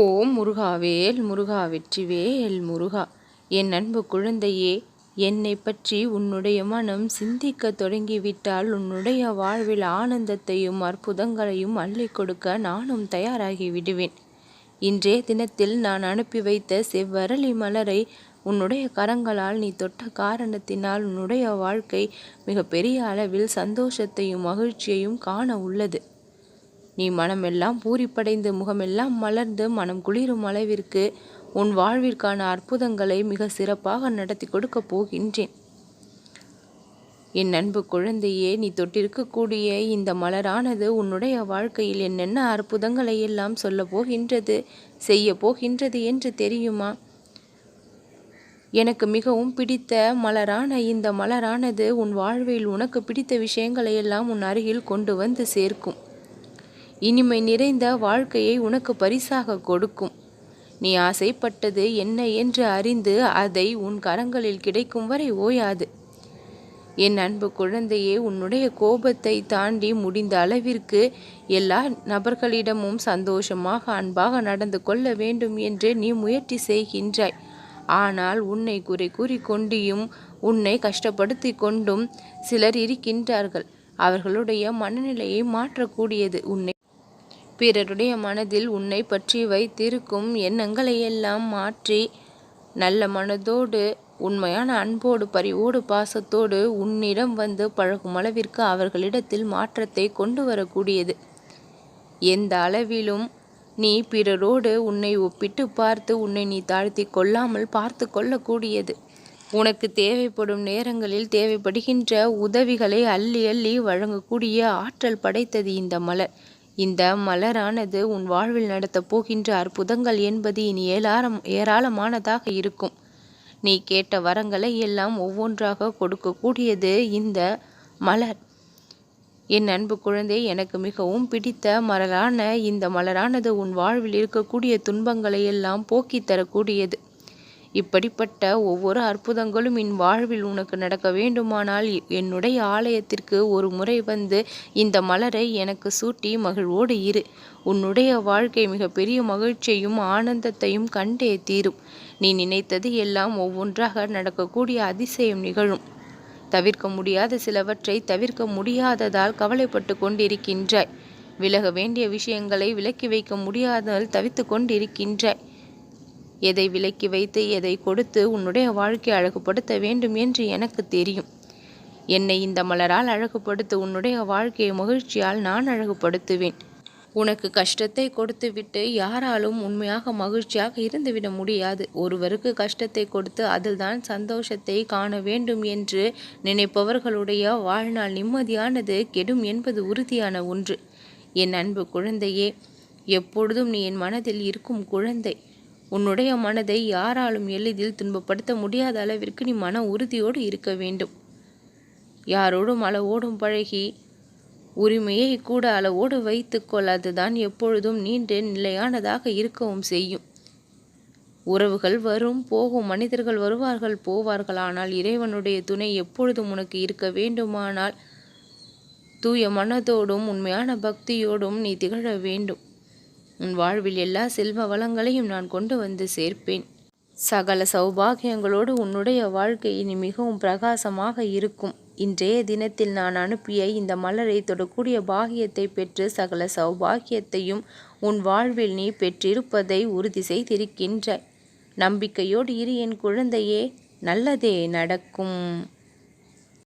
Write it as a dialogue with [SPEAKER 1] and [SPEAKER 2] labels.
[SPEAKER 1] ஓம் முருகாவேல் முருகா வெற்றிவேல் முருகா என் அன்பு குழந்தையே என்னை பற்றி உன்னுடைய மனம் சிந்திக்க தொடங்கிவிட்டால் உன்னுடைய வாழ்வில் ஆனந்தத்தையும் அற்புதங்களையும் அள்ளி கொடுக்க நானும் தயாராகி விடுவேன். இன்றைய தினத்தில் நான் அனுப்பி வைத்த செவ்வரளி மலரை உன்னுடைய கரங்களால் நீ தொட்ட காரணத்தினால் உன்னுடைய வாழ்க்கை மிகப்பெரிய அளவில் சந்தோஷத்தையும் மகிழ்ச்சியையும் காண உள்ளது. நீ மனமெல்லாம் பூரிப்படைந்து முகமெல்லாம் மலர்ந்து மனம் குளிரும் அளவிற்கு உன் வாழ்விற்கான அற்புதங்களை மிக சிறப்பாக நடத்தி கொடுக்கப் போகின்றேன். என் அன்பு குழந்தையே நீ தொட்டிருக்கக்கூடிய இந்த மலரானது உன்னுடைய வாழ்க்கையில் என்னென்ன அற்புதங்களை எல்லாம் சொல்ல போகின்றது செய்ய போகின்றது என்று தெரியுமா? எனக்கு மிகவும் பிடித்த மலரான இந்த மலரானது உன் வாழ்வில் உனக்கு பிடித்த விஷயங்களை எல்லாம் உன் அருகில் கொண்டு வந்து சேர்க்கும். இனிமை நிறைந்த வாழ்க்கையை உனக்கு பரிசாக கொடுக்கும். நீ ஆசைப்பட்டது என்ன என்று அறிந்து அதை உன் கரங்களில் கிடைக்கும் வரை ஓயாது. என் அன்பு குழந்தையே உன்னுடைய கோபத்தை தாண்டி முடிந்த அளவிற்கு எல்லா நபர்களிடமும் சந்தோஷமாக அன்பாக நடந்து கொள்ள வேண்டும் என்று நீ முயற்சி செய்கின்றாய். ஆனால் உன்னை குறை கூறி கொண்டியும் உன்னை கஷ்டப்படுத்தி கொண்டும் சிலர் இருக்கின்றார்கள். அவர்களுடைய மனநிலையை மாற்றக்கூடியது உன்னை பிறருடைய மனதில் உன்னை பற்றி வைத்திருக்கும் எண்ணங்களையெல்லாம் மாற்றி நல்ல மனதோடு உண்மையான அன்போடு பரிவோடு பாசத்தோடு உன்னிடம் வந்து பழகும் அளவிற்கு அவர்களிடத்தில் மாற்றத்தை கொண்டு வரக்கூடியது. எந்த அளவிலும் நீ பிறரோடு உன்னை ஒப்பிட்டு பார்த்து உன்னை நீ தாழ்த்தி கொள்ளாமல் பார்த்து கொள்ளக்கூடியது. உனக்கு தேவைப்படும் நேரங்களில் தேவைப்படுகின்ற உதவிகளை அள்ளி அள்ளி வழங்கக்கூடிய ஆற்றல் படைத்தது இந்த மலர். இந்த மலரானது உன் வாழ்வில் நடத்தப் போகின்ற அற்புதங்கள் என்பது இனி ஏராளம் ஏராளமானதாக இருக்கும். நீ கேட்ட வரங்களை எல்லாம் ஒவ்வொன்றாக கொடுக்கக்கூடியது இந்த மலர். என் அன்பு குழந்தை எனக்கு மிகவும் பிடித்த மலரான இந்த மலரானது உன் வாழ்வில் இருக்கக்கூடிய துன்பங்களை எல்லாம் போக்கித் தரக்கூடியது. இப்படிப்பட்ட ஒவ்வொரு அற்புதங்களும் என் வாழ்வில் உனக்கு நடக்க வேண்டுமானால் என்னுடைய ஆலயத்திற்கு ஒரு முறை வந்து இந்த மலரை எனக்கு சூட்டி மகிழ்வோடு இரு. உன்னுடைய வாழ்க்கை மிகப்பெரிய மகிழ்ச்சியையும் ஆனந்தத்தையும் கண்டே தீரும். நீ நினைத்தது எல்லாம் ஒவ்வொன்றாக நடக்கக்கூடிய அதிசயம் நிகழும். தவிர்க்க முடியாத சிலவற்றை தவிர்க்க முடியாததால் கவலைப்பட்டு கொண்டிருக்கின்றாய். விலக வேண்டிய விஷயங்களை விலக்கி வைக்க முடியாததால் தவித்து கொண்டிருக்கின்றாய். எதை விலக்கி வைத்து எதை கொடுத்து உன்னுடைய வாழ்க்கை அழகுபடுத்த வேண்டும் என்று எனக்கு தெரியும். என்னை இந்த மலரால் அழகுபடுத்து உன்னுடைய வாழ்க்கையை மகிழ்ச்சியால் நான் அழகுபடுத்துவேன். உனக்கு கஷ்டத்தை கொடுத்துவிட்டு யாராலும் உண்மையாக மகிழ்ச்சியாக இருந்துவிட முடியாது. ஒருவருக்கு கஷ்டத்தை கொடுத்து அதில்தான் சந்தோஷத்தை காண வேண்டும் என்று நினைப்பவர்களுடைய வாழ்நாள் நிம்மதியானது கெடும் என்பது உறுதியான ஒன்று. என் அன்பு குழந்தையே எப்பொழுதும் நீ என் மனதில் இருக்கும் குழந்தை. உன்னுடைய மனதை யாராலும் எளிதில் துன்பப்படுத்த முடியாத அளவிற்கு நீ மன உறுதியோடு இருக்க வேண்டும். யாரோடும் அளவோடும் பழகி உரிமையை கூட அளவோடு வைத்துக்கொள் அதுதான் எப்பொழுதும் நீண்டு நிலையானதாக இருக்கவும் செய்யும். உறவுகள் வரும் போகும் மனிதர்கள் வருவார்கள் போவார்கள் ஆனால் இறைவனுடைய துணை எப்பொழுதும் உனக்கு இருக்க வேண்டுமானால் தூய மனதோடும் உண்மையான பக்தியோடும் நீ திகழ வேண்டும். உன் வாழ்வில் எல்லா செல்வ வளங்களையும் நான் கொண்டு வந்து சேர்ப்பேன். சகல சௌபாகியங்களோடு உன்னுடைய வாழ்க்கை இனி மிகவும் பிரகாசமாக இருக்கும். இன்றைய தினத்தில் நான் அனுப்பிய இந்த மலரை தொடக்கூடிய பாகியத்தை பெற்று சகல சௌபாகியத்தையும் உன் வாழ்வில் நீ பெற்றிருப்பதை உறுதி செய்திருக்கின்ற. நம்பிக்கையோடு இரு என் குழந்தையே நல்லதே நடக்கும்.